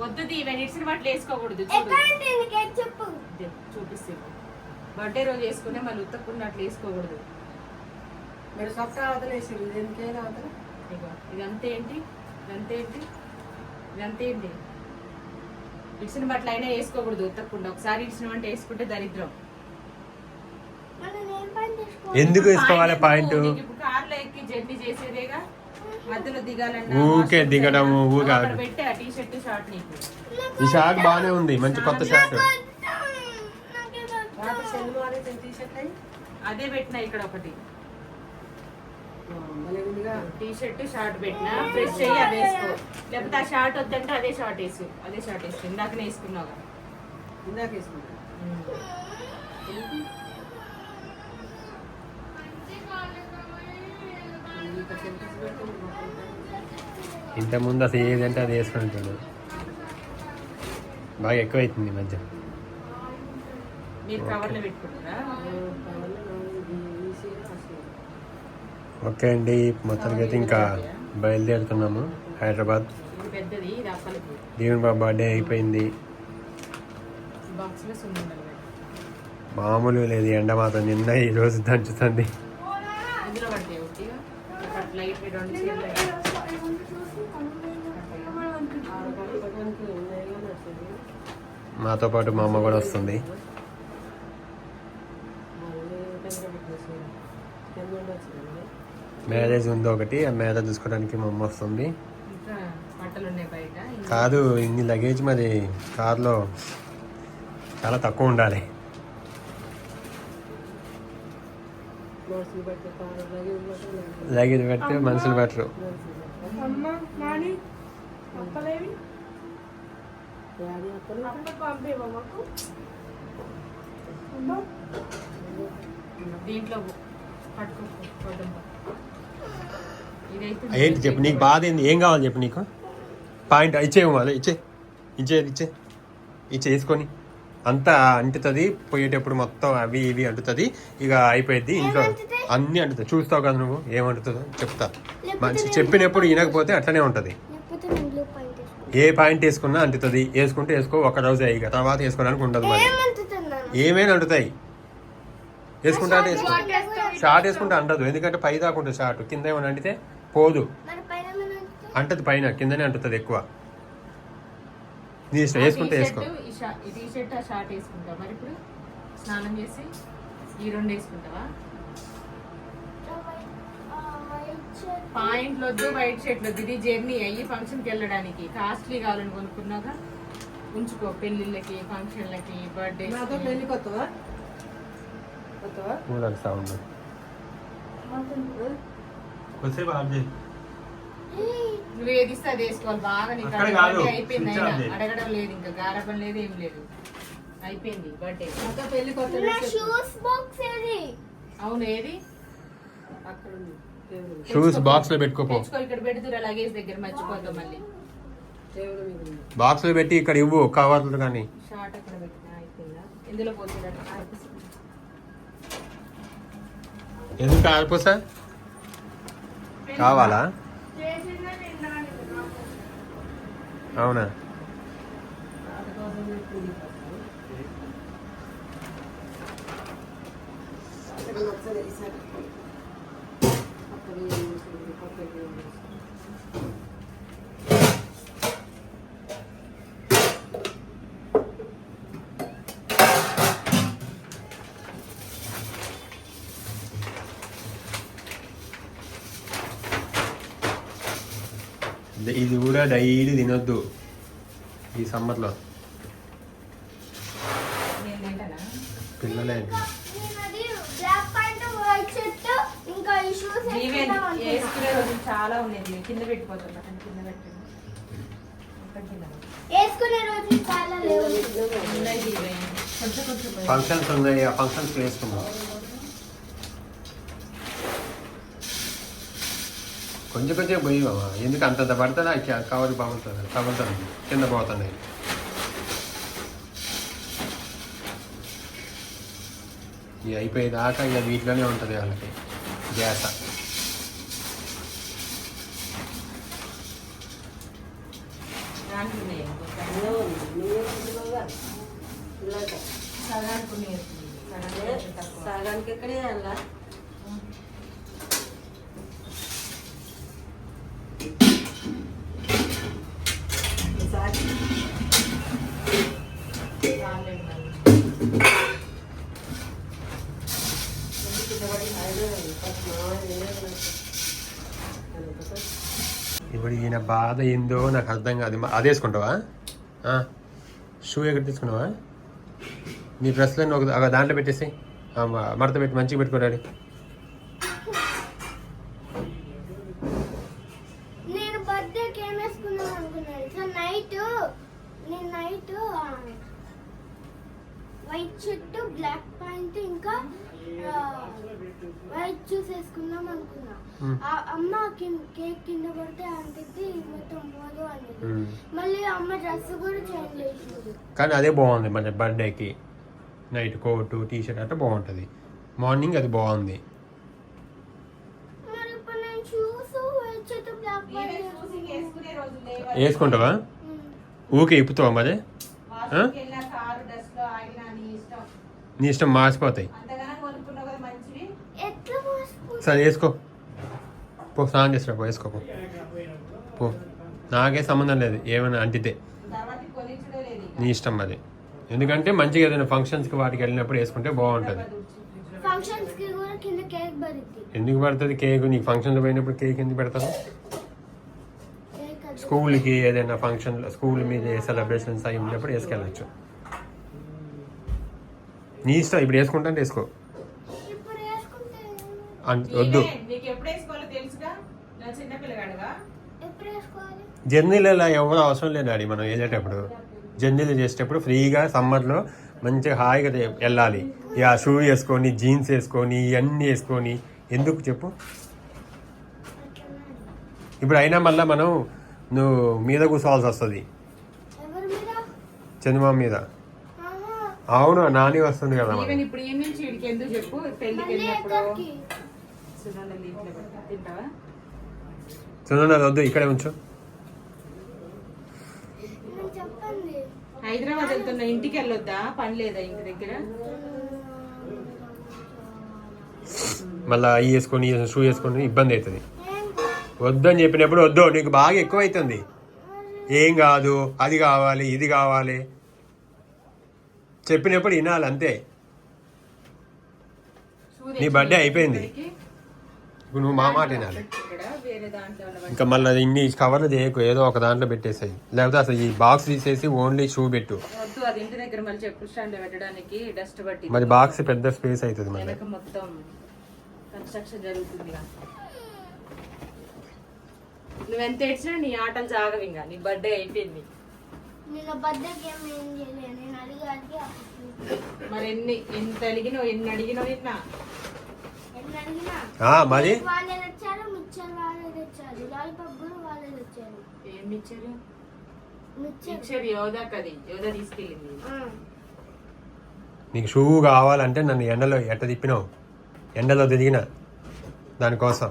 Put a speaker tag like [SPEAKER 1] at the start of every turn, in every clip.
[SPEAKER 1] వద్దు ఇట్స్ బట్టలు వేసుకోకూడదు.
[SPEAKER 2] చెప్పు.
[SPEAKER 1] చూపిస్తే బర్త్డే రోజు వేసుకునే మళ్ళీ ఉత్తకుండా అట్లా వేసుకోకూడదు.
[SPEAKER 3] మీరు సొక్క వదిలేసి దేనికైనా వదిలే
[SPEAKER 1] ఇగో ఇదంతా ఏంటి? ఇదంతా ఏంటి? ఇదంతా ఏంటి? ఇడిచిన బట్టలు అయినా వేసుకోకూడదు ఉత్తకుండా ఒకసారి ఇడిచిన వంట వేసుకుంటే దరిద్రం.
[SPEAKER 4] ఎందుకు వేసుకోవాలి పాయింట్
[SPEAKER 1] నీకు ఇప్పుడు కార్లో ఎక్కి జర్నీ చేసేదేగా washroom
[SPEAKER 4] దిగడం,
[SPEAKER 1] అయినా,
[SPEAKER 4] ఊరికే
[SPEAKER 1] అక్కడ
[SPEAKER 4] ఆగడం.
[SPEAKER 1] పెట్టే ఆ టీ షర్ట్ షార్ట్ నీకు.
[SPEAKER 4] ఈ షార్ట్ బాగానే ఉంది మంచి కొత్త షార్ట్.
[SPEAKER 1] అదే? పెట్టిన ఇక్కడ ఒకటి.
[SPEAKER 3] భలే ఉందిగా
[SPEAKER 1] టీ షర్ట్ షార్ట్ పెట్టిన. ఫ్రెష్ అయ్యి అది వేసుకో. లేకపోతే ఆ షార్ట్ వద్దంటే అదే షార్ట్ వేసు అదే షార్ట్ వేసుకో. ఇందాకనే వేసుకున్నావు
[SPEAKER 3] ఇందాక వేసుకుంటా ఇంకా సెంటెన్స్ పెట్టుకుంటే
[SPEAKER 4] ఇంత ముందు అసలు ఏదంటే అది వేసుకుంటాడు బాగా ఎక్కువైతుంది ఈ మధ్య. ఓకే. అండి మొత్తానికి అయితే ఇంకా బయలుదేరుతున్నాము హైదరాబాద్. దీవెన్ బాబు బర్త్డే అయిపోయింది. మామూలు లేదు ఎండ మాత్రం నిన్న ఈ రోజు దంచుతుంది
[SPEAKER 1] ఇందులో పడతాయి ఒకటిగా ఒక లైట్ రెండు చీరలు
[SPEAKER 4] మాతో పాటు మా అమ్మ కూడా వస్తుంది. మ్యారేజ్ ఉంది ఒకటి ఆ మ్యారేజ్ చూసుకోవడానికి మా అమ్మ వస్తుంది. కాదు ఇన్ని లగేజ్ మరి కార్లో చాలా తక్కువ ఉండాలి. లగేజ్ పెడితే మనుషులు పెట్టరు.
[SPEAKER 1] దీంట్లో
[SPEAKER 4] ఏంటి చెప్పు నీకు బాధ ఏంది? ఏం కావాలి చెప్పు నీకు? పాయింట్ ఇచ్చేయి మళ్ళీ ఇచ్చే ఇచ్చే ఇచ్చే ఇచ్చే వేసుకొని. అంతా అంటుతుంది పోయేటప్పుడు మొత్తం అవి ఇవి అంటుతుంది ఇక అయిపోయింది ఇంట్లో. అన్నీ అంటుతుంది. చూస్తావు కదా నువ్వు ఏమంటుందో చెప్తా. మంచి చెప్పినప్పుడు వినకపోతే అట్లనే ఉంటుంది. ఏ పాయింట్ వేసుకున్నా అంటుతుంది. వేసుకుంటే వేసుకో ఒక రోజు ఇక తర్వాత వేసుకోవడానికి ఉండదు మరి. ఏమైనా అంటుతాయి. వేసుకుంటా అంటే వేసుకో. షార్ట్ వేసుకుంటే. అంటదు. ఎందుకంటే పై దాకా ఉంటుంది షార్ట్. కింద ఏమైనా అంటితే పోదు? అంటది పైన కిందనే అంటుతుంది ఎక్కువ. నీ ఇష్టం వేసుకుంటే వేసుకో.
[SPEAKER 1] ఈ టీ షర్ట్ ఆ షార్ట్ వేసుకుంటావా మరి ఇప్పుడు స్నానం చేసి ఈ రెండు వేసుకుంటావా?
[SPEAKER 2] ఆ, వైట్ షర్ట్
[SPEAKER 1] పాయింట్లు వద్దు వైట్ షర్ట్లు వద్దు ఇది జర్నీ అయ్యి ఫంక్షన్కి వెళ్ళడానికి. కాస్ట్లీ కావాలని కొనుక్కున్నాక ఉంచుకో పెళ్ళిళ్ళకి ఫంక్షన్లకి బర్త్డే
[SPEAKER 3] కొత్తవా? కొత్తవా?
[SPEAKER 4] కొద్దిసేపు ఆఫ్ చేయి.
[SPEAKER 1] నువ్వు ఏది ఇస్తే అది వేసుకోవాలి బాగా నీకు
[SPEAKER 4] అక్కడ
[SPEAKER 1] అక్కడ
[SPEAKER 4] కాదు,
[SPEAKER 1] birthday అయిపోయింది అయినా.
[SPEAKER 4] చేయి.
[SPEAKER 1] అడగడం లేదు ఇంకా గారపం లేదు ఏం లేదు. అయిపోయింది బర్త్డే
[SPEAKER 3] నాతో పెళ్ళి కొత్త
[SPEAKER 2] నా షూస్ బాక్స్ ఏది?
[SPEAKER 1] అవును ఏది?
[SPEAKER 3] అక్కడ ఉంది దేవుడు
[SPEAKER 4] షూస్ బాక్స్లో పెట్టుకోపో.
[SPEAKER 1] తెచ్చుకో ఇక్కడ పెడుతురా లగేజ్ దగ్గర మర్చిపోతాం మళ్ళీ.
[SPEAKER 3] దేవుడు మీద ఉంది.
[SPEAKER 4] బాక్స్లో పెట్టి ఇక్కడ ఇవ్వు కవర్లు కానీ.
[SPEAKER 1] షార్ట్ అక్కడ పెట్టినా అయిపోయిందా? ఇందులో పోతున్నట్టు
[SPEAKER 4] ఎందుకు కారిపోసా కావాలా
[SPEAKER 2] చేసిన తిన్నాను
[SPEAKER 4] అవునా
[SPEAKER 3] దానికోసమే పెళ్ళి కొత్తవా? అక్కడ
[SPEAKER 4] కూడా డైలీ తినొద్దు. ఈ సమ్మర్లో పిల్లలే
[SPEAKER 1] చాలా కింద పెట్టిపోతున్నా కింద పెట్టండి.
[SPEAKER 4] ఫంక్షన్స్ ఉన్నాయి ఆ ఫంక్షన్స్ వేసుకున్నాం కొంచెం కొంచెం పోయి బాబా. ఎందుకు అంతంత పడుతుందా కవర్ పగులుతుంది తగులుతుంది కింద పోతున్నాయి. ఇది అయిపోయేదాకా ఇక వీటిలోనే ఉంటుంది వాళ్ళకి గ్యాస.
[SPEAKER 1] సగానికి
[SPEAKER 3] ఎక్కడే అలా
[SPEAKER 4] ఆయన బాధ ఏందో నాకు అర్థం కాదు. అది వేసుకుంటావా? షూ ఎక్కడ తీసుకున్నావా? నీ డ్రెస్లో ఒక దాంట్లో పెట్టేసి మడత పెట్టి మంచిగా పెట్టుకోరాడి
[SPEAKER 2] నేను వైట్ షర్ట్ బ్లాక్ ప్యాంట్ ఇంకా వైట్ షూస్ వేసుకుందాం అనుకున్నా. అమ్మ కేక్ కింద పడితే అంటిద్ది మొత్తం పోదు అనేది. మళ్ళీ అమ్మ డ్రెస్ కూడా చేంజ్ చేసింది.
[SPEAKER 4] కానీ అదే బాగుంది మన బర్త్డేకి. నైట్ కోటు టీ షర్ట్ అంటే బాగుంటుంది. మార్నింగ్ అది బాగుంది? వేసుకుంటావా? ఊకే ఇప్పుతావా మరి?
[SPEAKER 1] నీ ఇష్టం.
[SPEAKER 4] నీ ఇష్టం మార్చిపోతాయి పో స్నానం చేసిరా పో వేసుకో పో. నాకే సంబంధం లేదు ఏమైనా అంటితే. నీ ఇష్టం అది. ఎందుకంటే మంచిగా ఏదైనా ఫంక్షన్స్కి వాటికి వెళ్ళినప్పుడు వేసుకుంటే బాగుంటుంది. ఎందుకు పడుతుంది కేక్? నీకు ఫంక్షన్లో పోయినప్పుడు కేక్ ఎందుకు పెడతారు స్కూల్కి ఏదైనా ఫంక్షన్ స్కూల్ మీద సెలబ్రేషన్స్ అయి ఉన్నప్పుడు వేసుకెళ్ళచ్చు. నీ ఇష్టం ఇప్పుడు వేసుకుంటా అంటే వేసుకో. వద్దు
[SPEAKER 1] ఈవెన్ నీకు ఎప్పుడు వేసుకోవాలో తెలుసుగా
[SPEAKER 2] వేసుకోవాలి?
[SPEAKER 4] జర్నీలలో ఎవరు అవసరం లేదు డాడీ మనం వెళ్ళేటప్పుడు జర్నీలు చేసేటప్పుడు ఫ్రీగా సమ్మర్లో మంచిగా హాయిగా వెళ్ళాలి. ఇక షూ వేసుకొని జీన్స్ వేసుకొని ఇవన్నీ వేసుకొని. ఎందుకు చెప్పు? ఇప్పుడు అయినా మళ్ళీ మనం నువ్వు మీద కూర్చోవాల్సి వస్తుంది.
[SPEAKER 2] ఎవరి మీద?
[SPEAKER 4] చందమామ మీద. అవును నాని వస్తుంది కదా
[SPEAKER 1] ఇప్పుడు చెప్పు?
[SPEAKER 4] అది వద్దు ఇక్కడే ఉంచు.
[SPEAKER 1] హైదరాబాద్ వెళ్తున్న ఇంటికి వెళ్ళొద్దా? పని లేదా ఇంటి దగ్గర?
[SPEAKER 4] మళ్ళీ అవి వేసుకొని షూ వేసుకొని ఇబ్బంది అవుతుంది. వద్దు అని చెప్పినప్పుడు వద్దు నీకు బాగా ఎక్కువ అవుతుంది ఏం కాదు అది కావాలి ఇది కావాలి. చెప్పినప్పుడు వినాలి అంతే. నీ birthday అయిపోయింది. ఇప్పుడు నువ్వు మా మాట వినాలి. ఇంకా మళ్ళీ ఇన్ని కవర్లు చేయకు ఏదో ఒక దాంట్లో పెట్టేసాయి. లేకపోతే అసలు ఈ బాక్స్ తీసేసి ఓన్లీ షూ పెట్టు.
[SPEAKER 1] వద్దు అది ఇంటి దగ్గర మళ్ళీ చెప్పు స్టాండ్ పెట్టడానికి డస్ట్ పట్టి
[SPEAKER 4] మరి బాక్స్ పెద్ద స్పేస్ అవుతుంది మళ్ళీ.
[SPEAKER 1] వెనక మొత్తం కన్స్ట్రక్షన్. నువ్వెంత ఏడ్చినా నీ ఆటలు సాగవు ఇంకా. నీ బర్త్డే అయిపోయింది.
[SPEAKER 2] ఏం చేయలేదు నేను అడిగి అడిగి అప్పుడు
[SPEAKER 1] మరి ఎన్ని ఎంత అడిగినావు ఎన్ని అడిగినావు నిన్న?
[SPEAKER 4] మరి. నీకు షూ కావాలంటే నన్ను ఎండలో ఎట్ట తిప్పినావు? ఎండలో తిరిగిన దానికోసం.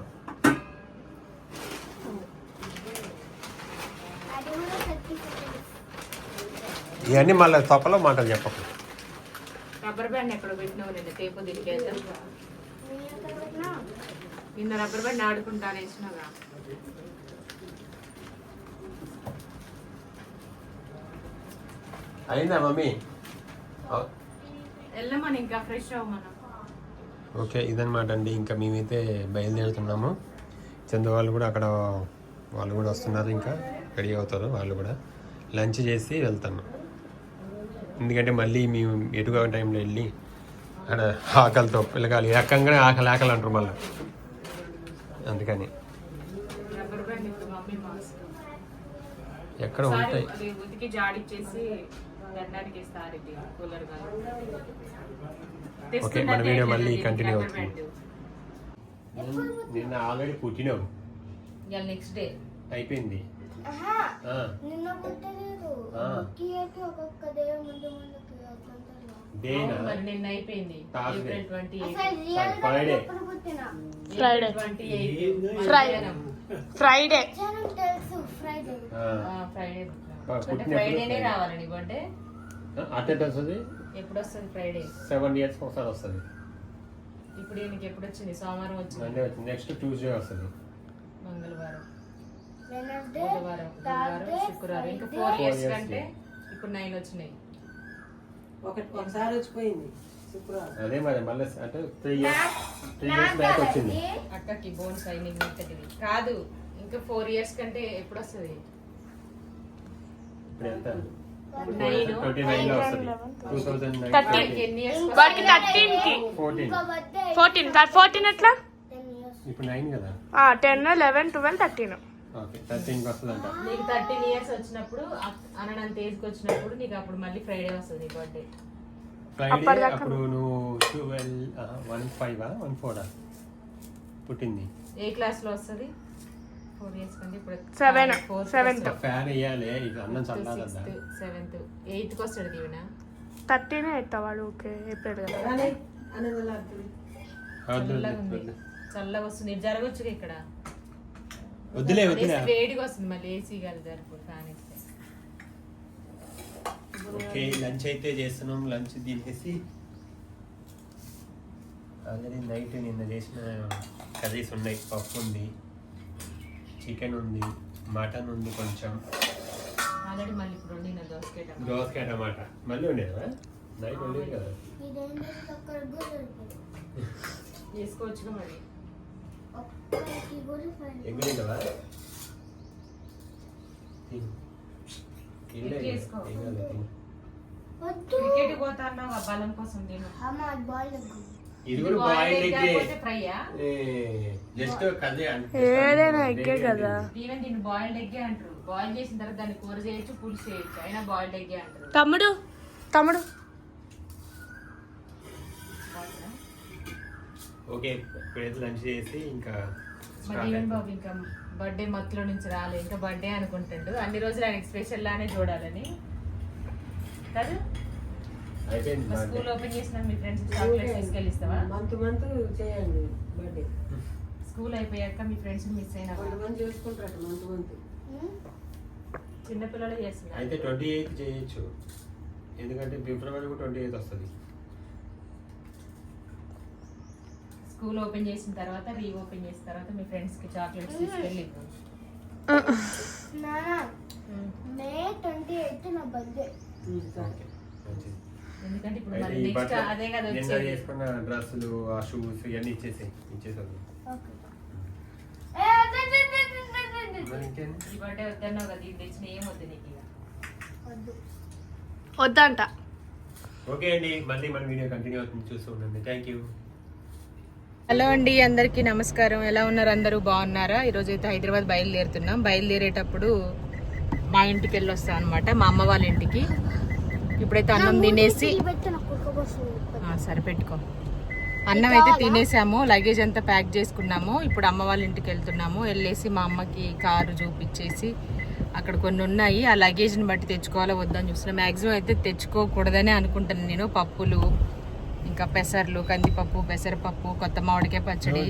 [SPEAKER 4] ఇవన్నీ మళ్ళీ తొక్కలో మాటలు చెప్పకు.
[SPEAKER 1] రబ్బర్ బ్యాండ్ ఎక్కడ పెట్టినావు నిన్న? టేపు తిరిగేద్దాం నిన్న రబ్బర్ బ్యాండ్ ఆడుకుంటాను వేసినాగా
[SPEAKER 4] అయిందా మమ్మీ?
[SPEAKER 1] వెళ్ళమని ఇంకా ఫ్రెష్ అవ్వమను.
[SPEAKER 4] ఓకే ఇదనమాట అండి. ఇంకా మేమైతే బయలుదేరుతున్నాము. చందు వాళ్ళు కూడా అక్కడ వాళ్ళు కూడా వస్తున్నారు ఇంకా. రెడీ అవుతారు వాళ్ళు కూడా. లంచ్ చేసి వెళ్తాను ఎందుకంటే మళ్ళీ మేము ఎటుగా టైంలో వెళ్ళి అక్కడ ఆకలితో పిల్లగాలి ఏకంగానే ఆకలి ఆకలి అంటారు మళ్ళీ. అందుకని. ఎక్కడ ఉంటాయి?
[SPEAKER 1] ఉతికి జాడిచ్చేసి
[SPEAKER 4] ఓకే, మన వీడియో మళ్ళీ continue అవుతుంది. నిన్న ఆల్రెడీ పుట్టినావు
[SPEAKER 1] నెక్స్ట్ డే
[SPEAKER 4] అయిపోయింది.
[SPEAKER 2] నిన్న పుట్టలేదు. ఒక్కొక్క డే ముందు
[SPEAKER 1] మరి నిన్న అయిపోయింది. April twenty Friday twenty eight
[SPEAKER 3] Friday
[SPEAKER 2] Friday
[SPEAKER 4] ఆ,
[SPEAKER 1] ఫ్రైడే ఫ్రైడేనే
[SPEAKER 4] Friday.
[SPEAKER 1] రావాలి నీ బర్త్డే
[SPEAKER 4] వస్తుంది
[SPEAKER 1] ఎప్పుడు వస్తుంది ఫ్రైడే
[SPEAKER 4] సెవెన్ ఇయర్స్ ఒకసారి వస్తుంది.
[SPEAKER 1] ఇప్పుడు ఈయనకి ఎప్పుడు వచ్చింది? సోమవారం వచ్చింది.
[SPEAKER 4] నెక్స్ట్ ట్యూస్డే వస్తుంది.
[SPEAKER 1] మంగళవారం.
[SPEAKER 2] వెనస్డే
[SPEAKER 1] బుధవారం శుక్రవారం. ఇంకా ఫోర్ ఇయర్స్ కంటే ఇప్పుడు నైన్ వచ్చినాయి.
[SPEAKER 3] ఒక ఒకసారి వచ్చిపోయింది.
[SPEAKER 4] అదే మరి మళ్ళీ అంటే three years three years back వచ్చింది.
[SPEAKER 1] అక్కకి బోన్ సైనింగ్ మిగతాది కాదు ఇంకా ఫోర్ ఇయర్స్ కంటే ఎప్పుడు వస్తుంది.
[SPEAKER 4] ఇప్పుడు ఎంత ఫోర్టీన్
[SPEAKER 5] ఎట్లా?
[SPEAKER 4] ఇప్పుడు నైన్ కదా?
[SPEAKER 5] Ten eleven twelve thirteen
[SPEAKER 4] okay థర్టీన్కి వస్తుందంట.
[SPEAKER 1] నీకు థర్టీన్ ఇయర్స్ వచ్చినప్పుడు అననంత ఏజ్కి వచ్చినప్పుడు నీకు అప్పుడు మళ్ళీ ఫ్రైడే వస్తుంది నీ బర్త్డే.
[SPEAKER 4] ఫ్రైడే అప్పుడు నువ్వు ట్వెల్వ్ వన్ ఫైవ్ వన్ ఫోరా పుట్టింది.
[SPEAKER 1] ఏ క్లాస్లో వస్తుంది? ఫోర్ ఇయర్స్ కంటే ఇప్పుడు
[SPEAKER 5] Seven, seventh.
[SPEAKER 4] ఫ్యాన్ వేయాలి ఇది అన్నం
[SPEAKER 1] సిక్స్త్ సెవెంత్ ఎయిత్కి వస్తాడు దీవెన?
[SPEAKER 5] థర్టీనే ఎత్తావాడు ఓకే ఏప్రిల్ కదా.
[SPEAKER 1] చల్లగా వస్తుంది. జరగచ్చు ఇక్కడ?
[SPEAKER 4] వద్దులే వద్దులే.
[SPEAKER 1] వేడిగా వస్తుంది మళ్ళీ ఏసీ కాదు
[SPEAKER 4] ఓకే లంచ్ అయితే చేస్తున్నాం. లంచ్ తినేసి ఆల్రెడీ నైట్ నిన్న చేసిన కర్రీస్ ఉన్నాయి. పప్పు ఉంది చికెన్ ఉంది మటన్ ఉంది కొంచెం.
[SPEAKER 1] ఆల్రెడీ మళ్ళీ ఇప్పుడు వండిన దోసకాయ టమాటా.
[SPEAKER 4] మళ్ళీ ఉండేదా నైట్ ఉండేది కదా.
[SPEAKER 1] చేసుకోవచ్చుగా మరి.
[SPEAKER 4] ఎగ్ తింటావా
[SPEAKER 1] క్రికెట్ పోతా అన్నావు? బలం కోసం
[SPEAKER 4] ఇది కూడా బాయిల్డ్ ఎగ్ జస్ట్ కదే
[SPEAKER 5] ఏదైనా ఎగ్గే కదా.
[SPEAKER 1] ఈవెన్ దీన్ని బాయిల్డ్ ఎగ్గే అంటారు. బాయిల్ చేసిన తర్వాత దాన్ని కూర చేయొచ్చు పులుసు చేయొచ్చు. అయినా బాయిల్డ్ ఎగ్గే అంటారు.
[SPEAKER 5] తమ్ముడు తమ్ముడు.
[SPEAKER 4] ఓకే ఇప్పుడైతే లంచ్ చేసి ఇంకా
[SPEAKER 1] బాబు ఇంకా బర్త్డే మత్తులో నుంచి రాలే ఇంకా బర్త్డే అనుకుంటుండు. అన్ని రోజులు ఆయనకి స్పెషల్ లానే చూడాలని. కాదు? స్కూల్ ఓపెన్ చేసిన మీ ఫ్రెండ్స్ చాక్లెట్స్ తీసుకెళ్ళిస్తావా?
[SPEAKER 3] మంత్ మంత్ చేయండి బర్త్డే
[SPEAKER 1] స్కూల్ అయిపోయాక మీ ఫ్రెండ్స్ మిస్ అయినా
[SPEAKER 3] కొంతమంది చేసుకుంటారు మంత్ మంత్
[SPEAKER 1] చిన్నపిల్లలు చేస్తున్నారు.
[SPEAKER 4] అయితే ట్వంటీ ఎయిత్ చేయొచ్చు. ఎందుకంటే ఫిబ్రవరి ట్వంటీ ఎయిత్ వస్తుంది.
[SPEAKER 1] స్కూల్ ఓపెన్ చేసిన తర్వాత రీ ఓపెన్ చేసిన తర్వాత మీ ఫ్రెండ్స్కి చాక్లెట్స్ తీసుకెళ్ళి.
[SPEAKER 2] నానా మే ట్వంటీ ఎయిత్ నా బర్త్డే.
[SPEAKER 1] ఎందుకంటే ఇప్పుడు మరి నెక్స్ట్ అదే కదా
[SPEAKER 4] నిన్న
[SPEAKER 1] వచ్చేది.
[SPEAKER 4] చేసుకున్న డ్రెస్సులు ఆ షూస్ ఇవన్నీ ఇచ్చేసి ఇచ్చేసాను
[SPEAKER 2] ఓకే.
[SPEAKER 4] మరి ఇంకేంటి?
[SPEAKER 1] ఈ బర్త్డే వద్దన్నావు కదా ఇది తెచ్చిన ఏం వద్దు నీకు ఇక.
[SPEAKER 2] వద్దు.
[SPEAKER 5] వద్దంట.
[SPEAKER 4] ఓకే అండి మళ్ళీ మన వీడియో కంటిన్యూ అవుతుంది చూస్తూ ఉండండి. థ్యాంక్ యూ
[SPEAKER 1] హలో అండి అందరికీ నమస్కారం. ఎలా ఉన్నారు అందరూ? బాగున్నారా? ఈరోజు అయితే హైదరాబాద్ బయలుదేరుతున్నాం. బయలుదేరేటప్పుడు మా ఇంటికి వెళ్ళి వస్తాం అనమాట మా అమ్మ వాళ్ళ ఇంటికి. ఇప్పుడైతే అన్నం తినేసి
[SPEAKER 2] పెట్టి నాకు ఉడకపోస్తుంది
[SPEAKER 1] ఆ, సరే పెట్టుకో. అన్నం అయితే తినేసాము. లగేజ్ అంతా ప్యాక్ చేసుకున్నాము. ఇప్పుడు అమ్మ వాళ్ళ ఇంటికి వెళ్తున్నాము. వెళ్ళేసి మా అమ్మకి కారు చూపించేసి అక్కడ కొన్ని ఉన్నాయి. ఆ లగేజ్ని బట్టి తెచ్చుకోవాలో వద్దని చూస్తున్నా. మ్యాక్సిమం అయితే తెచ్చుకోకూడదని అనుకుంటాను నేను. పప్పులు ఇంకా పెసర్లు కందిపప్పు పెసరపప్పు కొత్త మామిడికాయ పచ్చడి.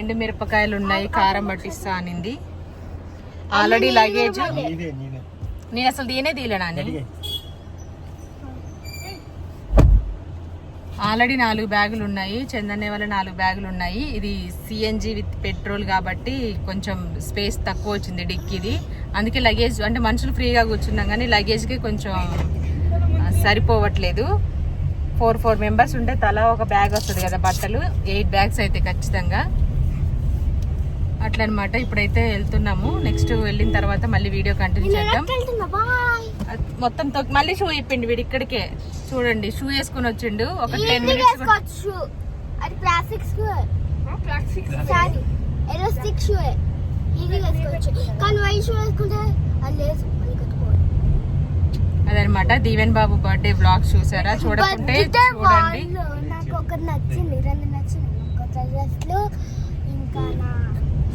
[SPEAKER 1] ఎండు మిరపకాయలు ఉన్నాయి కారం పట్టిస్తా అనింది. ఆల్రెడీ లగేజ్ నేను అసలు దీనే తీయలేనా ఆల్రెడీ నాలుగు బ్యాగులు ఉన్నాయి చందనే వల్ల నాలుగు బ్యాగులు ఉన్నాయి. ఇది సిఎన్జి విత్ పెట్రోల్ కాబట్టి కొంచెం స్పేస్ తక్కువ వచ్చింది డిక్కీది. అందుకే లగేజ్ అంటే మనుషులు ఫ్రీగా కూర్చున్నాం కానీ లగేజ్కి కొంచెం సరిపోవట్లేదు. ఫోర్ ఫోర్ మెంబర్స్ ఉంటే తలా ఒక బ్యాగ్ వస్తుంది కదా బట్టలు. ఎయిట్ బ్యాగ్స్ అయితే ఖచ్చితంగా. అట్లా అనమాట ఇప్పుడైతే వెళ్తున్నాము. నెక్స్ట్ వెళ్ళిన తర్వాత మళ్ళీ వీడియో కంటిన్యూ చేద్దాం. మొత్తం తొక్కి- మళ్ళీ షూ ఇప్పిండి వీడు ఇక్కడికే. చూడండి షూ వేసుకుని వచ్చిండు. ఒక టెన్ మినిట్స్
[SPEAKER 2] వేసుకోవచ్చు అది plastic shoe. Plastic sorry elastic shoe ఈజీగా వేసుకోవచ్చు. కానీ వైట్ షూ వేసుకుంటే అది లేదు. అది కట్టుకోవాలి
[SPEAKER 1] అదనమాట. దీవెన్ బాబు బర్త్డే బ్లాగ్స్ చూసారా? చూడకుంటే చూడండి.
[SPEAKER 2] వాళ్ళు నాకు ఒకటి నచ్చింది. రెండు నచ్చింది. ఒక డ్రెస్లు ఇంకా నా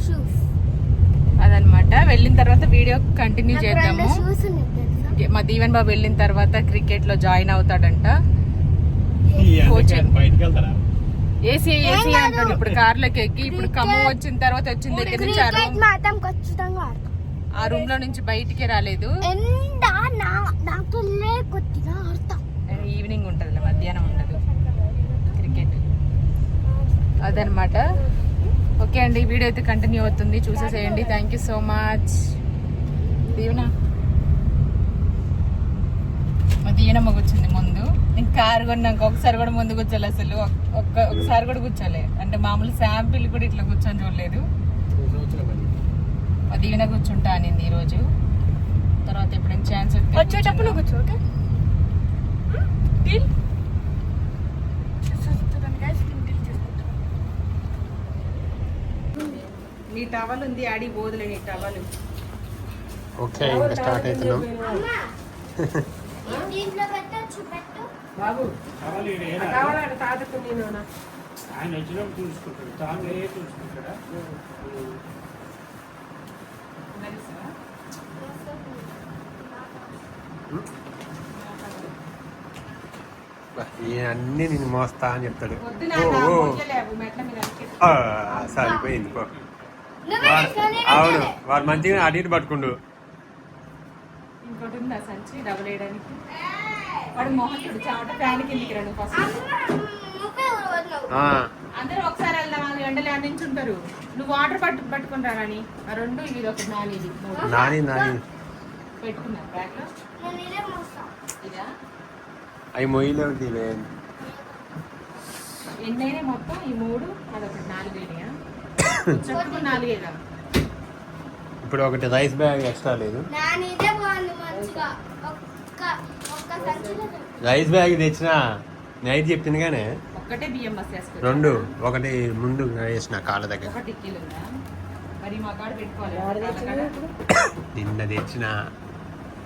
[SPEAKER 2] షూస్
[SPEAKER 1] అదనమాట. వెళ్ళిన తర్వాత వీడియో కంటిన్యూ చేద్దాము. మా దీవెన్ బాబు వెళ్ళిన తర్వాత క్రికెట్లో జాయిన్ అవుతాడంట. కోచింగ్. ఏసీ ఏసీ అంటాడు. ఇప్పుడు కార్లోకి ఎక్కి ఇప్పుడు ఖమ్మం వచ్చిన తర్వాత వచ్చిన దగ్గర నుంచి ఆ రూమ్లో నుంచి బయటికి రాలేదు.
[SPEAKER 2] ఈవినింగ్ ఉంటుంది మధ్యాహ్నం ఉండదు.
[SPEAKER 1] క్రికెట్ అదనమాట ఓకే అండి వీడియో అయితే కంటిన్యూ అవుతుంది. చూసేసేయండి. Thank you so much దీవెనా. దీవెనమ్మ కూర్చుంది ముందు. నేను కారు కొన్నాక ఒకసారి కూడా ముందు కూర్చోలే అసలు. ఒక్క ఒకసారి కూడా కూర్చోలే. అంటే మామూలు శాంపిల్ కూడా ఇట్లా కూర్చొని చూడలేదు. దీవెన కూర్చుంటా అనింది ఈరోజు. తర్వాత ఎప్పుడైనా ఛాన్స్
[SPEAKER 5] వచ్చేటప్పుడు కూర్చో ఓకే? డీల్
[SPEAKER 1] నీ టవల్ ఉంది ఆడి బోదులే నీ టవల్.
[SPEAKER 4] ఓకే ఇంకా స్టార్ట్ అవుతున్నాం.
[SPEAKER 2] దీంట్లో పెట్టచ్చు పెట్టు.
[SPEAKER 1] బాబు కావాలంటే తాతకు నేను
[SPEAKER 6] ఆయన వచ్చినప్పుడు చూసుకుంటాడు తాను ఏ చూసుకుంటాడా?
[SPEAKER 4] అన్నీ నేను మోస్తా అని చెప్తాడు. సరిపోయింది పో. అవును. వాడు మంచిగా అటు ఇటు పట్టుకుండు.
[SPEAKER 1] ఇంకోటి ఉందా సంచి డబుల్ వేయడానికి? వాడు మొహం చూడు చావట ఫ్యాన్ కిందికి రండి ఫస్ట్. అందరూ ఒకసారి వెళ్దాం వాళ్ళు ఎండలు అందించుంటారు నువ్వు వాటర్ పట్టు పట్టుకుని రాని ఆ రెండు ఇది ఒకటి నాని ఇది.
[SPEAKER 4] నాని నాని.
[SPEAKER 1] పెట్టుకున్నా బ్యాగ్లో
[SPEAKER 2] నేను ఇదే మోస్తా.
[SPEAKER 1] ఇదా?
[SPEAKER 4] అవి మొయ్యలేవు తీవే.
[SPEAKER 1] ఎన్నైనా మొత్తం ఈ మూడు అదొకటి నాలుగేదా?
[SPEAKER 4] ఇప్పుడు ఒకటి రైస్ బ్యాగ్ ఎక్స్ట్రా లేదు.
[SPEAKER 2] నాన్న ఇదే బాగుంది మంచిగా. ఒక్క ఒక్క సంచిలో చెప్పు.
[SPEAKER 4] రైస్ బ్యాగ్ తెచ్చిన నైట్ చెప్పింది కానీ
[SPEAKER 1] ఒక్కటే బియ్యం బస్
[SPEAKER 4] రెండు ఒకటి ముందు వేసిన కాళ్ళ దగ్గర.
[SPEAKER 1] ఒకటి.
[SPEAKER 4] నిన్న తెచ్చిన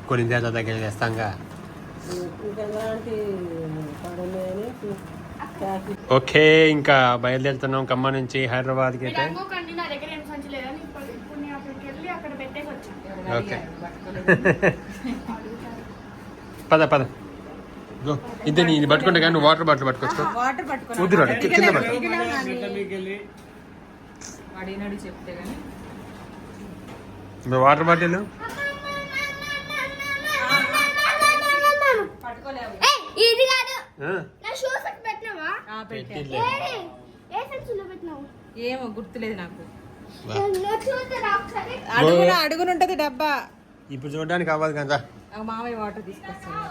[SPEAKER 4] కొన్ని దేశాల దగ్గర తెస్తాంగా ఓకే ఇంకా బయలుదేరుతున్నాం ఖమ్మం నుంచి హైదరాబాద్కి అయితే. ఓకే. పద పద. ఇదే నీ పట్టుకుంటే కానీ నువ్వు వాటర్ బాటిల్ పట్టుకోవచ్చు
[SPEAKER 1] వాటర్ పట్టుకుని
[SPEAKER 4] వద్దురా, కింద పట్టు. Water bottle.
[SPEAKER 2] ఇది కాదు.
[SPEAKER 4] ఆ,
[SPEAKER 2] నా షూస్ అక్కడ పెట్టినావా?
[SPEAKER 1] ఆ, పెట్టా.
[SPEAKER 4] పెట్టిలే.
[SPEAKER 2] ఏది? ఏ సంచిలో పెట్టినావు?
[SPEAKER 1] ఏమో గుర్తులేదు నాకు. అడుగున అడుగునుంటది డబ్బా.
[SPEAKER 4] ఇప్పుడు చూడడానికి అవ్వదు కదా.
[SPEAKER 1] ఆ మామయ్య వాటర్ తీసుకొస్తాను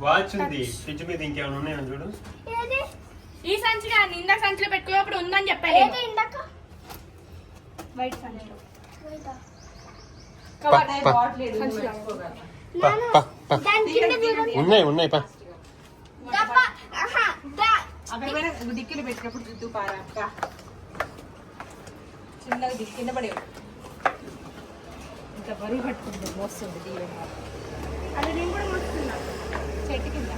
[SPEAKER 4] వాచ్ ఉంది. ఫ్రిడ్జ్ మీద ఇంకేమైనా ఉన్నాయో చూడు?
[SPEAKER 2] ఏది?
[SPEAKER 5] ఈ సంచి కానీ ఇందాక సంచిలో పెట్టుకున్నప్పుడు ఉందని చెప్పాను
[SPEAKER 2] ఏది ఇందాక?
[SPEAKER 5] వైట్ సంచిలో.
[SPEAKER 4] ఉన్నాయి ఉన్నాయి పా
[SPEAKER 2] డబ్బా ఆహా దా
[SPEAKER 1] అక్కడ పోయినా డిక్కీలు పెట్టినప్పుడు దిద్దు పారా అక్క. చిన్నగా దిక్కు కింద పడేవు ఇంకా బరువు పట్టుకుంటుంది మోస్తుంది దీవెన
[SPEAKER 5] అది నేను కూడా మోస్తున్నా
[SPEAKER 1] చెట్టు కింద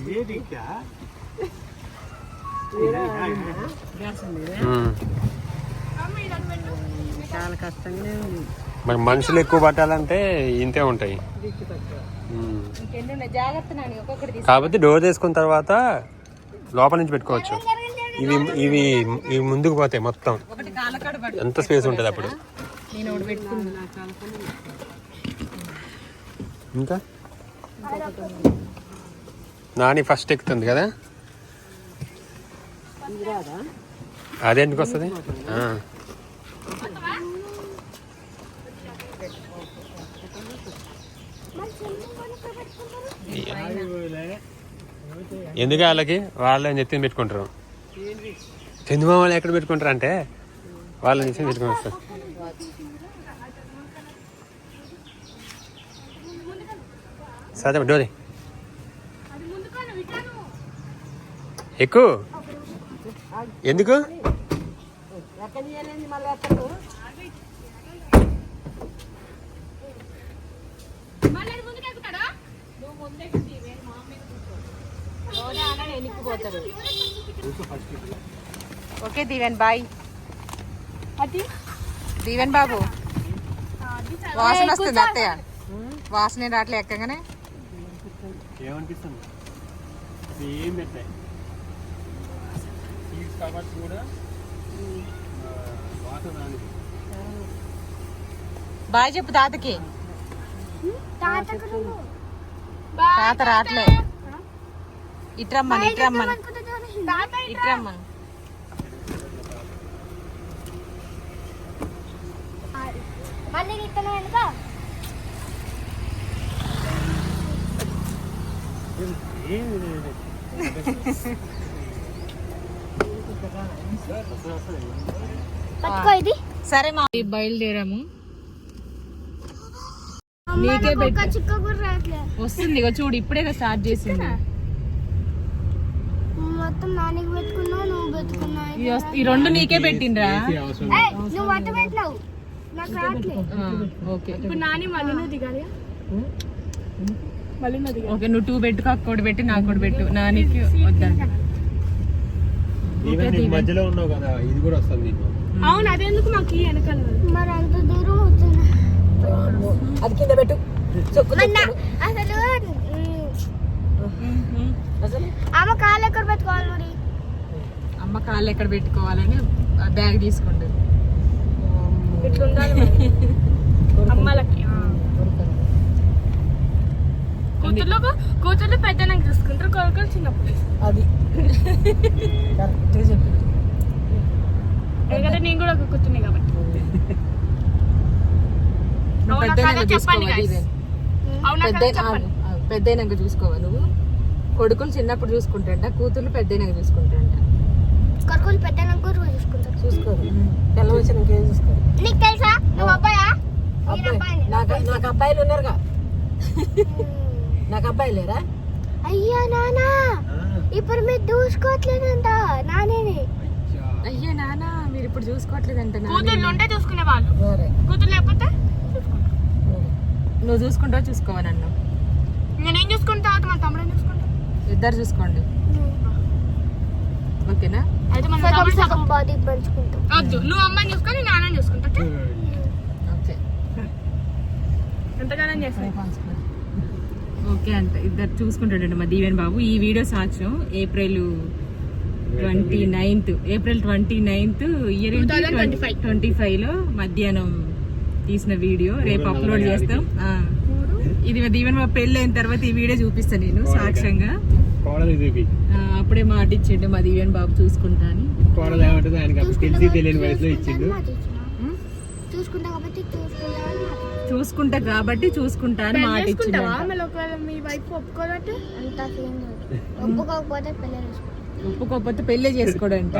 [SPEAKER 2] ఇది చాలా చేసి
[SPEAKER 4] ఉంది మరి మనుషులు ఎక్కువ పట్టాలంటే ఇంతే ఉంటాయి. కాబట్టి డోర్ తీసుకున్న తర్వాత లోపల నుంచి పెట్టుకోవచ్చు. ఇవి ఇవి ఇవి ముందుకు పోతాయి మొత్తం. ఎంత స్పేస్ ఉంటుంది అప్పుడు? ఇంకా? నాని ఫస్ట్ ఎక్కుతుంది కదా? అదే ఎందుకు వస్తుంది? ఎందుకు వాళ్ళకి? వాళ్ళ నెత్తిని పెట్టుకుంటారు. చంద్రబాబు వాళ్ళు ఎక్కడ పెట్టుకుంటారు అంటే వాళ్ళ నెత్తిని పెట్టుకుని వస్తారు. సరే డోరే. ఎక్కువ ఎందుకు?
[SPEAKER 1] Okay Deeven boy.
[SPEAKER 5] అది?
[SPEAKER 1] దీవెన్ బాబు. వాసన వస్తుంది అత్తయ్య. వాసన రావట్లే ఎక్కగానే.
[SPEAKER 4] ఏమనిపిస్తుంది? ఏం పెట్టాయి? సీట్స్ కవర్స్ కూడా
[SPEAKER 1] బాయ్ చెప్పు తాతకి. తాత రావట్లే. ఇట్రమ్మను ఇట్రమ్మను. ఇట్రమ్మను.
[SPEAKER 2] మళ్ళీ ఇతను వెనుక
[SPEAKER 1] సరే మా బయలుదేరాము. నీకే వస్తుంది ఇగో చూడు ఇప్పుడే స్టార్ట్ చేసింది.
[SPEAKER 2] మొత్తం నానికి పెట్టుకున్నావు నువ్వు పెట్టుకున్నావు.
[SPEAKER 1] ఇది వస్తు- ఈ రెండు నీకే పెట్టిండ్రా?
[SPEAKER 2] ఏయ్, నువ్వు వంట పెట్టినావు. నాకు రావట్లేదు
[SPEAKER 1] ఆ, ఓకే.
[SPEAKER 5] ఇప్పుడు నాని మళ్ళీ నువ్వు దిగాలి. మళ్ళీ నువ్వు దిగాలి.
[SPEAKER 1] ఓకే నువ్వు టూ పెట్టుకో అక్కడ పెట్టి నాకు కూడా పెట్టు. నానికి వద్దంట.
[SPEAKER 4] ఈవెన్ మధ్యలో ఉన్నావు కదా ఇది కూడా వస్తుంది నీకు.
[SPEAKER 5] అవును అదెందుకు మాకు వెనకాల?
[SPEAKER 2] మరి అంత దూరం అవుతున్నా
[SPEAKER 3] అది కింద పెట్టు. చొక్కు
[SPEAKER 2] మొన్న అసలు మ్,
[SPEAKER 3] అసలు?
[SPEAKER 2] ఆమె కాళ్ళు ఎక్కడ పెట్టుకోవాలి మరి?
[SPEAKER 1] అమ్మ కాళ్ళు ఎక్కడ పెట్టుకోవాలని బ్యాగ్ తీసుకుంటుంది.
[SPEAKER 5] ఇట్లా ఉండాలి. అమ్మలకి. కూతుర్లు కూతుర్లు పెద్దనాక చూసుకుంటారు కొడుకులు చిన్నప్పుడు
[SPEAKER 3] అది.
[SPEAKER 5] ఎందుకంటే నేను కూడా ఒక కూతుర్ని కాబట్టి.
[SPEAKER 1] పెద్దయినాక చూసుకోవాలి చూసుకోవా నువ్వు. కొడుకులు చిన్నప్పుడు చూసుకుంటాంట కూతుర్లు పెద్దయినాక చూసుకుంటాంట
[SPEAKER 2] కొడుకులు పెద్దనాక కూడా చూసుకుంటారు.
[SPEAKER 3] చూసుకోరు తెల్ల వచ్చిన ఇంకేం చూసుకోరు
[SPEAKER 2] నీకు తెలుసా? నువ్వు అబ్బాయా? నేను
[SPEAKER 3] అబ్బాయి.
[SPEAKER 2] అబ్బాయిని.
[SPEAKER 3] నాకు నాకు అబ్బాయిలు ఉన్నారుగా. నాకు అబ్బాయి లేరా?
[SPEAKER 2] అయ్యా నానా ఇప్పుడు మీరు చూసుకోవట్లేదంట. నానేనే.
[SPEAKER 1] అయ్యా. నానా మీరు ఇప్పుడు చూసుకోవట్లేదంట.
[SPEAKER 5] కూతుర్లు ఉంటే చూసుకునే వాళ్ళు. కూతురు లేకపోతే
[SPEAKER 1] నువ్వు చూసుకుంటావా చూసుకోవా నన్ను?
[SPEAKER 5] నేనేం చూసుకుంటా? తర్వాత మా తమ్ముడు చూసుకుంటా?
[SPEAKER 1] ఇద్దరు చూసుకోండి. ఓకేనా?
[SPEAKER 5] అయితే మన
[SPEAKER 2] సగం
[SPEAKER 5] తమ్ముడు
[SPEAKER 2] సగం బాడీ పెంచుకుంటాం
[SPEAKER 5] వద్దు నువ్వు అమ్మని చూసుకొని నేను నాన్నని చూసుకుంటా ఓకే?
[SPEAKER 1] ఓకే.
[SPEAKER 5] ఎంతగానో చేస్తాను
[SPEAKER 1] ఓకే అంట. ఇద్దరు చూసుకుంటాడంట మా దీవెన్ బాబు. ఈ వీడియో సాక్ష్యం April twenty ninth. April twenty ninth year
[SPEAKER 5] 2025.
[SPEAKER 1] Twenty five. లో మధ్యాహ్నం తీసిన వీడియో. రేపు అప్లోడ్ చేస్తాం. ఆ. ఇది మా దీవెన్ బాబు పెళ్ళి అయిన తర్వాత ఈ వీడియో చూపిస్తాను నేను సాక్ష్యంగా. అప్పుడే మాట ఇచ్చిండు మా దీవెన్ బాబు చూసుకుంటా అని.
[SPEAKER 4] కోడలు ఏమంటుంది? ఆయనకి అప్పుడు తెలిసి తెలియని వయసులో ఇచ్చిండు.
[SPEAKER 1] ఉం?
[SPEAKER 2] చూసుకుంటా కాబట్టి చూసుకుంటా అని మాట ఇచ్చిన.
[SPEAKER 1] చూసుకుంటా కాబట్టి చూసుకుంటా అని మాట ఇచ్చిండు
[SPEAKER 5] చేసుకుంటావా మళ్ళీ ఒకవేళ మీ వైఫ్ ఒప్పుకోదంటే
[SPEAKER 2] అంత ఒప్పుకోకపోతే పెళ్ళి చేసుకుంటాం.
[SPEAKER 1] ఒప్పుకోకపోతే పెళ్ళే చేసుకోడంట.